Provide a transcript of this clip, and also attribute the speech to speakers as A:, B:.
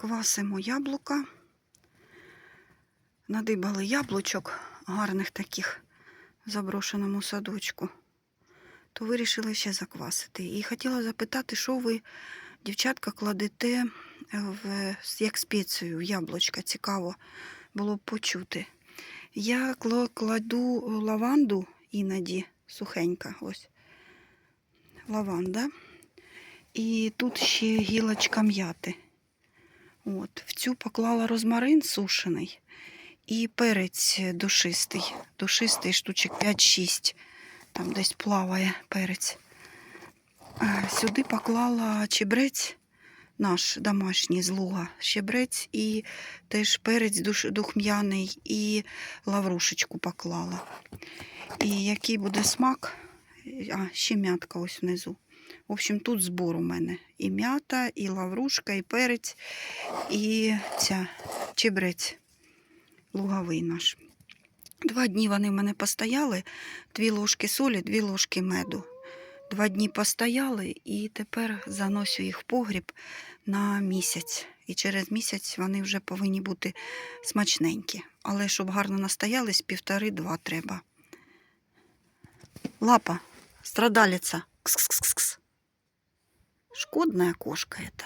A: Квасимо яблука. Надибали яблучок гарних таких в заброшеному садочку. То вирішили ще заквасити. І хотіла запитати, що ви, дівчатка, кладете в, як спецію в яблучка. Цікаво було б почути. Я кладу лаванду іноді сухенька. Ось. Лаванда. І тут ще гілочка м'яти. От. В цю поклала розмарин сушений і перець душистий. Душистий штучок 5-6. Там десь плаває перець. Е, Сюди поклала чебрець наш домашній з луга. Щебрець і теж перець духм'яний і лаврушечку поклала. І який буде смак? А, ще м'ятка ось внизу. В общем, тут збор у мене. І м'ята, і лаврушка, і перець, і ця чебрець луговий наш. Два дні вони в мене постояли, дві ложки солі, дві ложки меду. Два дні постояли і тепер заносю їх в погріб на місяць. І через місяць вони вже повинні бути смачненькі. Але щоб гарно настоялись, півтори-два треба. Лапа, страдалица. Кс-кс-кс-кс. Шкодная кошка это.